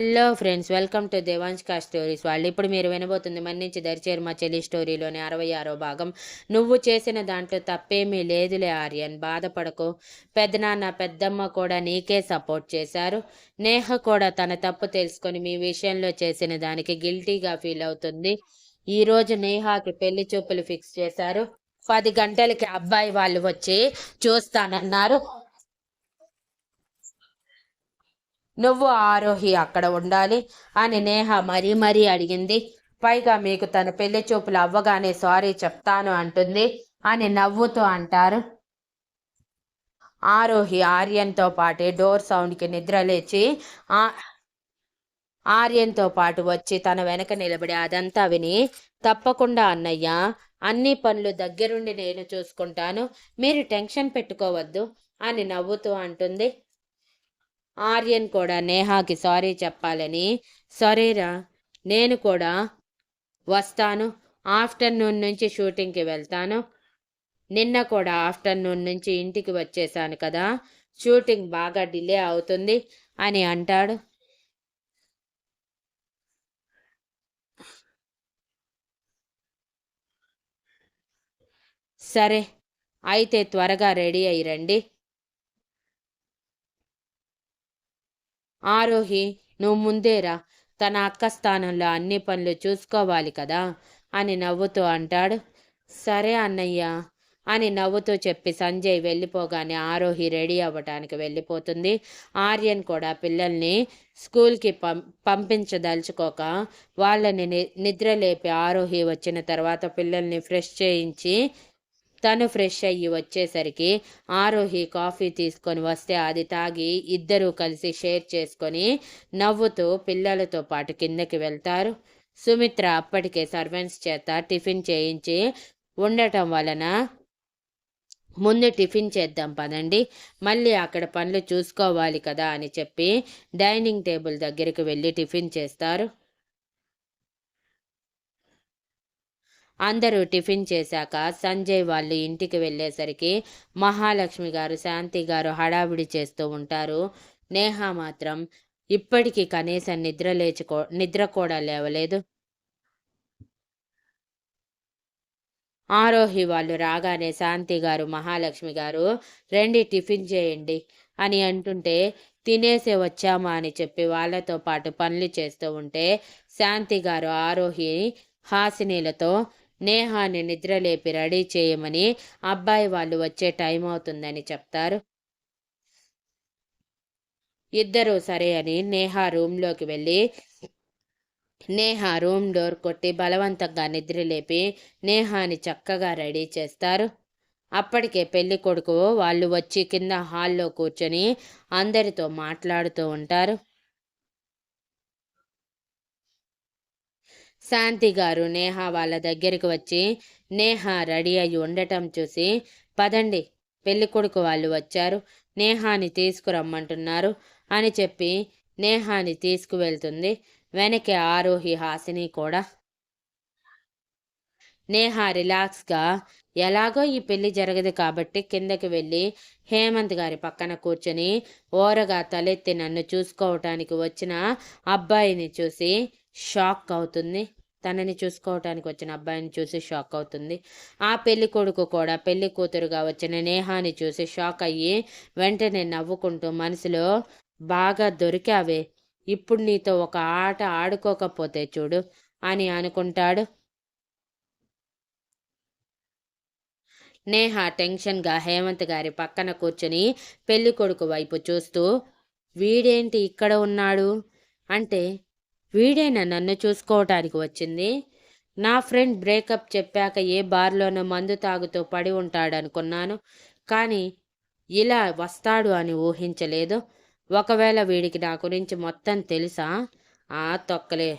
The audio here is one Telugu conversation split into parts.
హలో ఫ్రెండ్స్ వెల్కమ్ టు దేవాంష్కా స్టోరీస్ వాళ్ళు ఇప్పుడు మీరు వినబోతుంది మన్నించి దరిచేరు మా చెల్లి స్టోరీలోని అరవై ఆరో భాగం. నువ్వు చేసిన దాంట్లో తప్పేమీ లేదులే ఆర్యన్ బాధపడకు. పెద్దనాన్న పెద్దమ్మ కూడా నీకే సపోర్ట్ చేశారు. నేహ కూడా తన తప్పు తెలుసుకొని మీ విషయంలో చేసిన దానికి గిల్టీగా ఫీల్ అవుతుంది. ఈ రోజు నేహాకి పెళ్ళి చూపులు ఫిక్స్ చేశారు. పది గంటలకి అబ్బాయి వాళ్ళు వచ్చి చూస్తానన్నారు. నువ్వు ఆరోహి అక్కడ ఉండాలి అని నేహ మరీ మరీ అడిగింది. పైగా మీకు తన పెళ్ళి చూపులు అవ్వగానే సారీ చెప్తాను అంటుంది అని నవ్వుతూ అంటారు. ఆరోహి ఆర్యన్తో పాటే డోర్ సౌండ్కి నిద్ర లేచి ఆ ఆర్యన్తో పాటు వచ్చి తన వెనక నిలబడి అదంతా విని తప్పకుండా అన్నయ్య అన్ని పనులు దగ్గరుండి నేను చూసుకుంటాను. మీరు టెన్షన్ పెట్టుకోవద్దు అని నవ్వుతూ అంటుంది. ఆర్యన్ కూడా నేహాకి సారీ చెప్పాలని సరేరా నేను కూడా వస్తాను. ఆఫ్టర్నూన్ నుంచి షూటింగ్కి వెళ్తాను. నిన్న కూడా ఆఫ్టర్నూన్ నుంచి ఇంటికి వచ్చేసాను కదా షూటింగ్ బాగా డిలే అవుతుంది అని అంటాడు. సరే అయితే త్వరగా రెడీ అయ్యి రండి. ఆరోహి నువ్వు ముందేరా తన అక్క స్థానంలో అన్ని పనులు చూసుకోవాలి కదా అని నవ్వుతూ అంటాడు. సరే అన్నయ్య అని నవ్వుతూ చెప్పి సంజయ్ వెళ్ళిపోగానే ఆరోహి రెడీ అవ్వటానికి వెళ్ళిపోతుంది. ఆర్యన్ కూడా పిల్లల్ని స్కూల్కి పం పంపించదలుచుకోక వాళ్ళని నిద్రలేపి ఆరోహి వచ్చిన తర్వాత పిల్లల్ని ఫ్రెష్ చేయించి తను ఫ్రెష్ అయ్యి వచ్చేసరికి ఆరోహి కాఫీ తీసుకొని వస్తే అది తాగి ఇద్దరూ కలిసి షేర్ చేసుకొని నవ్వుతూ పిల్లలతో పాటు కిందకి వెళ్తారు. సుమిత్ర అప్పటికే సర్వెంట్స్ చేత టిఫిన్ చేయించి ఉండటం వలన ముందు టిఫిన్ చేద్దాం పదండి మళ్ళీ అక్కడ పనులు చూసుకోవాలి కదా అని చెప్పి డైనింగ్ టేబుల్ దగ్గరికి వెళ్ళి టిఫిన్ చేస్తారు. అందరూ టిఫిన్ చేశాక సంజయ్ వాళ్ళు ఇంటికి వెళ్ళేసరికి మహాలక్ష్మి గారు శాంతి గారు హడావిడి చేస్తూ ఉంటారు. నేహ మాత్రం ఇప్పటికీ కనీసం నిద్ర లేచుకో నిద్ర కూడా లేవలేదు. ఆరోహి వాళ్ళు రాగానే శాంతి గారు మహాలక్ష్మి గారు రండి టిఫిన్ చేయండి అని అంటుంటే తినేసే వచ్చామా అని చెప్పి వాళ్ళతో పాటు పనులు చేస్తూ ఉంటే శాంతి గారు ఆరోహి హాసినీలతో నేహాన్ని నిద్రలేపి రెడీ చేయమని అబ్బాయి వాళ్ళు వచ్చే టైం అవుతుందని చెప్తారు. ఇద్దరూ సరే అని నేహా రూమ్లోకి వెళ్ళి నేహా రూమ్ డోర్ కొట్టి బలవంతంగా నిద్రలేపి నేహాని చక్కగా రెడీ చేస్తారు. అప్పటికే పెళ్ళి కొడుకు వాళ్ళు వచ్చి కింద హాల్లో కూర్చొని అందరితో మాట్లాడుతూ ఉంటారు. శాంతి గారు నేహ వాళ్ళ దగ్గరికి వచ్చి నేహ రెడీ అయి ఉండటం చూసి పదండి పెళ్ళి కొడుకు వాళ్ళు వచ్చారు. నేహాని తీసుకురమ్మంటున్నారు అని చెప్పి నేహాని తీసుకువెళ్తుంది. వెనకే ఆరోహి హాసిని కూడా నేహ రిలాక్స్గా ఎలాగో ఈ పెళ్ళి జరగదు కాబట్టి కిందకి వెళ్ళి హేమంత్ గారి పక్కన కూర్చొని ఓరగా తలెత్తి నన్ను చూసుకోవటానికి వచ్చిన అబ్బాయిని చూసి షాక్ అవుతుంది. తనని చూసుకోవటానికి వచ్చిన అబ్బాయిని చూసి షాక్ అవుతుంది. ఆ పెళ్ళి కొడుకు కూడా పెళ్ళి కూతురుగా వచ్చిన నేహాని చూసి షాక్ అయ్యి వెంటనే నవ్వుకుంటూ మనసులో బాగా దొరికావే ఇప్పుడు నీతో ఒక ఆట ఆడుకోకపోతే చూడు అని అనుకుంటాడు. నేహ టెన్షన్గా హేమంత్ గారి పక్కన కూర్చొని పెళ్ళి కొడుకు వైపు చూస్తూ వీడేంటి ఇక్కడ ఉన్నాడు? అంటే వీడేనా నన్ను చూసుకోవటానికి వచ్చింది? నా ఫ్రెండ్ బ్రేకప్ చెప్పాక ఏ బార్లోనో మందు తాగుతూ పడి ఉంటాడనుకున్నాను కానీ ఇలా వస్తాడు అని ఊహించలేదు. ఒకవేళ వీడికి నా గురించి మొత్తం తెలుసా? ఆ తొక్కలే.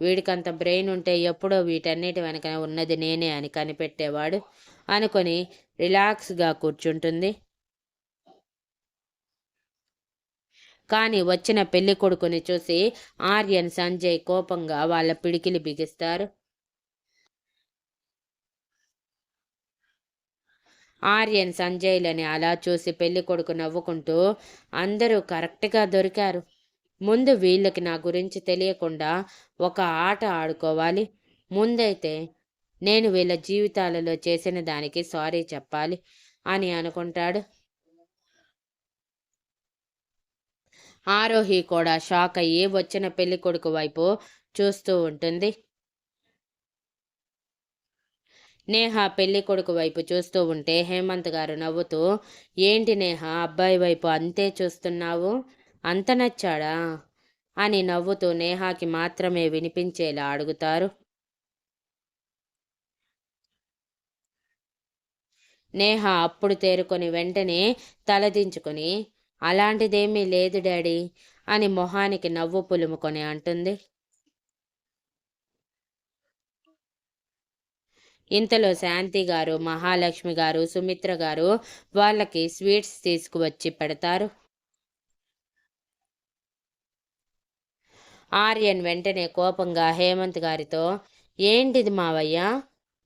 వీడికంత బ్రెయిన్ ఉంటే ఎప్పుడో వీటన్నిటి వెనక ఉన్నది నేనే అని కనిపెట్టేవాడు. అనుకొని రిలాక్స్గా కూర్చుంటుంది. కానీ వచ్చిన పెళ్ళి కొడుకుని చూసి ఆర్యన్ సంజయ్ కోపంగా వాళ్ళ పిడికిలి బిగిస్తారు. ఆర్యన్ సంజయ్లని అలా చూసి పెళ్ళి కొడుకు నవ్వుకుంటూ అందరూ కరెక్ట్గా దొరికారు. ముందు వీళ్ళకి నా గురించి తెలియకుండా ఒక ఆట ఆడుకోవాలి. ముందైతే నేను వీళ్ళ జీవితాలలో చేసిన దానికి సారీ చెప్పాలి అని అనుకుంటాడు. ఆరోహి కూడా షాక్ అయ్యి వచ్చిన పెళ్ళి కొడుకు వైపు చూస్తూ ఉంటుంది. నేహ పెళ్ళి కొడుకు వైపు చూస్తూ ఉంటే హేమంత్ గారు నవ్వుతూ ఏంటి నేహ అబ్బాయి వైపు అంతే చూస్తున్నావు? అంత నచ్చాడా? అని నవ్వుతూ నేహాకి మాత్రమే వినిపించేలా అడుగుతారు. నేహ అప్పుడు తేరుకొని వెంటనే తలదించుకొని అలాంటిదేమీ లేదు డాడీ అని మొహానికి నవ్వు పులుముకొని అంటుంది. ఇంతలో శాంతి గారు మహాలక్ష్మి గారు సుమిత్ర గారు వాళ్ళకి స్వీట్స్ తీసుకువచ్చి పెడతారు. ఆర్యన్ వెంటనే కోపంగా హేమంత్ గారితో ఏంటిది మావయ్య?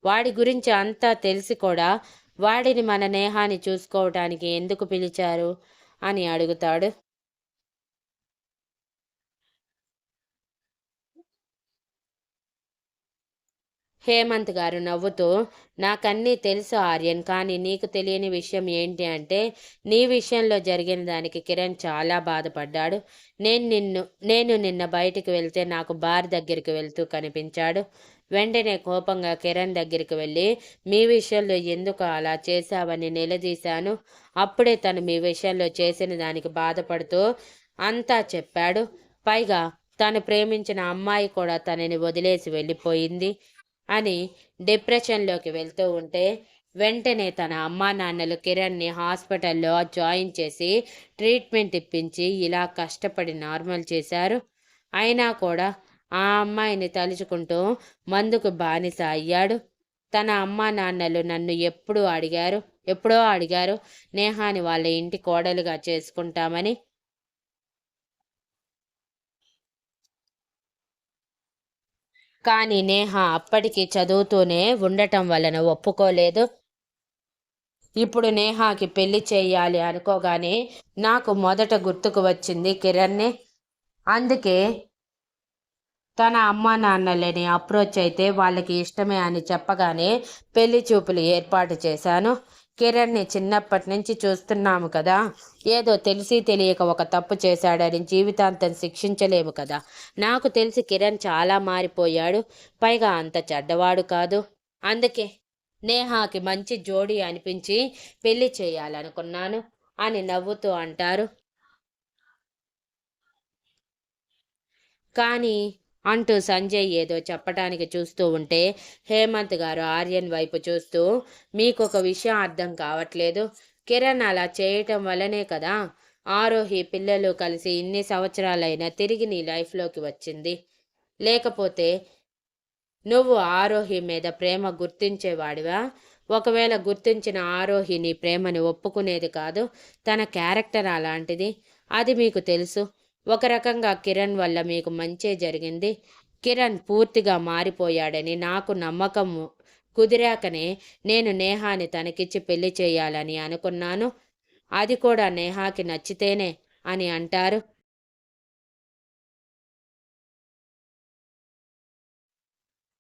వాడి గురించి అంతా తెలిసి కూడా వాడిని మన నేహాన్ని చూసుకోవటానికి ఎందుకు పిలిచారు? అని అడుగుతాడు. హేమంత్ గారు నవ్వుతూ నాకన్నీ తెలుసు ఆర్యన్ కానీ నీకు తెలియని విషయం ఏంటి అంటే నీ విషయంలో జరిగిన దానికి కిరణ్ చాలా బాధపడ్డాడు. నేను నిన్ను నేను నిన్న బయటికి వెళ్తే నాకు బార్ దగ్గరికి వెళ్తూ కనిపించాడు. వెంటనే కోపంగా కిరణ్ దగ్గరికి వెళ్ళి మీ విషయంలో ఎందుకు అలా చేశావని నిలదీశాను. అప్పుడే తను మీ విషయంలో చేసిన దానికి బాధపడుతూ అంతా చెప్పాడు. పైగా తను ప్రేమించిన అమ్మాయి కూడా తనని వదిలేసి వెళ్ళిపోయింది అని డిప్రెషన్లోకి వెళ్తూ ఉంటే వెంటనే తన అమ్మా నాన్నలు కిరణ్ని హాస్పిటల్లో జాయిన్ చేసి ట్రీట్మెంట్ ఇప్పించి ఇలా కష్టపడి నార్మల్ చేశారు. అయినా కూడా ఆ అమ్మాయిని తలుచుకుంటూ మందుకు బానిస అయ్యాడు. తన అమ్మా నాన్నలు నన్ను ఎప్పుడూ అడిగారు ఎప్పుడో అడిగారు నేహాని వాళ్ళ ఇంటి కోడలుగా చేసుకుంటామని. కానీ నేహ అప్పటికి చదువుతూనే ఉండటం వలన ఒప్పుకోలేదు. ఇప్పుడు నేహాకి పెళ్ళి చేయాలి అనుకోగానే నాకు మొదట గుర్తుకు వచ్చింది కిరణ్నే. అందుకే తన అమ్మా నాన్నలని అప్రోచ్ అయితే వాళ్ళకి ఇష్టమే అని చెప్పగానే పెళ్ళి చూపులు ఏర్పాటు చేశాను. కిరణ్ని చిన్నప్పటి నుంచి చూస్తున్నాము కదా. ఏదో తెలిసి తెలియక ఒక తప్పు చేశాడని జీవితాంతం శిక్షించలేము కదా. నాకు తెలిసి కిరణ్ చాలా మారిపోయాడు. పైగా అంత చెడ్డవాడు కాదు. అందుకే నేహాకి మంచి జోడి అనిపించి పెళ్ళి చేయాలనుకున్నాను అని నవ్వుతూ అంటారు. కానీ అంటూ సంజయ్ ఏదో చెప్పటానికి చూస్తూ ఉంటే హేమంత్ గారు ఆర్యన్ వైపు చూస్తూ మీకు ఒక విషయం అర్థం కావట్లేదు. కిరణ్ అలా చేయటం వల్లనే కదా ఆరోహి పిల్లలు కలిసి ఇన్ని సంవత్సరాలైనా తిరిగి నీ లైఫ్లోకి వచ్చింది. లేకపోతే నువ్వు ఆరోహి మీద ప్రేమ గుర్తించేవాడివా? ఒకవేళ గుర్తించిన ఆరోహి నీ ప్రేమని ఒప్పుకునేది కాదు తన క్యారెక్టర్ అలాంటిది. అది మీకు తెలుసు. ఒక రకంగా కిరణ్ వల్ల మీకు మంచే జరిగింది. కిరణ్ పూర్తిగా మారిపోయాడని నాకు నమ్మకం కుదిరాకనే నేను నేహాని తనకిచ్చి పెళ్ళి చేయాలని అనుకున్నాను. అది కూడా నేహాకి నచ్చితేనే అని అంటారు.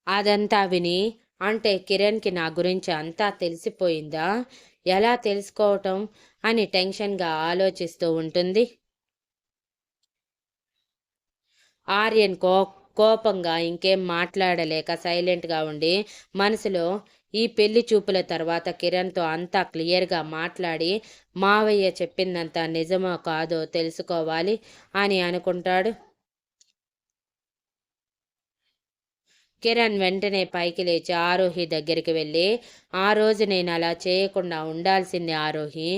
అదంతా విని అంటే కిరణ్కి నా గురించి అంతా తెలిసిపోయిందా? ఎలా తెలుసుకోవటం? అని టెన్షన్గా ఆలోచిస్తూ ఉంటుంది. ఆర్యన్ కో కోపంగా ఇంకేం మాట్లాడలేక సైలెంట్గా ఉండి మనసులో ఈ పెళ్ళి చూపుల తర్వాత కిరణ్తో అంతా క్లియర్గా మాట్లాడి మావయ్య చెప్పిందంతా నిజమో కాదో తెలుసుకోవాలి అని అనుకుంటాడు. కిరణ్ వెంటనే పైకి లేచి ఆరోహి దగ్గరికి వెళ్ళి ఆ రోజు నేను అలా చేయకుండా ఉండాల్సింది ఆరోహి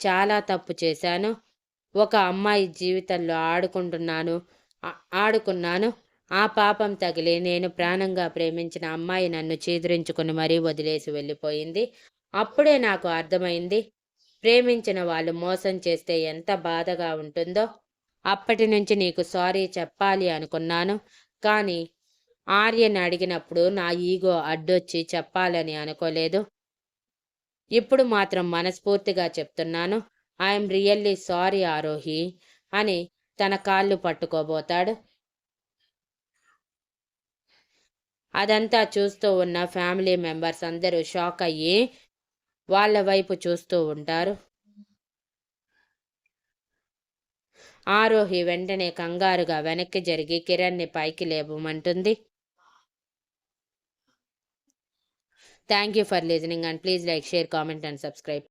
చాలా తప్పు చేశాను. ఒక అమ్మాయి జీవితంలో ఆడుకుంటున్నాను. ఆడుకున్నాను. ఆ పాపం తగిలి నేను ప్రాణంగా ప్రేమించిన అమ్మాయి నన్ను చీదరించుకుని మరీ వదిలేసి వెళ్ళిపోయింది. అప్పుడే నాకు అర్థమైంది. ప్రేమించిన వాళ్ళు మోసం చేస్తే ఎంత బాధగా ఉంటుందో. అప్పటి నుంచి నీకు సారీ చెప్పాలి అనుకున్నాను. కానీ ఆర్యని అడిగినప్పుడు నా ఈగో అడ్డొచ్చి చెప్పాలని అనుకోలేదు. ఇప్పుడు మాత్రం మనస్ఫూర్తిగా చెప్తున్నాను. ఐఎమ్ రియల్లీ సారీ ఆరోహి అని తన కాళ్ళు పట్టుకోబోతాడు. అదంతా చూస్తూ ఉన్న ఫ్యామిలీ మెంబర్స్ అందరూ షాక్ అయ్యి వాళ్ళ వైపు చూస్తూ ఉంటారు. ఆరోహి వెంటనే కంగారుగా వెనక్కి జరిగి కిరణ్ని పైకి లేపమంటుంది. Thank you for listening and please like share comment and subscribe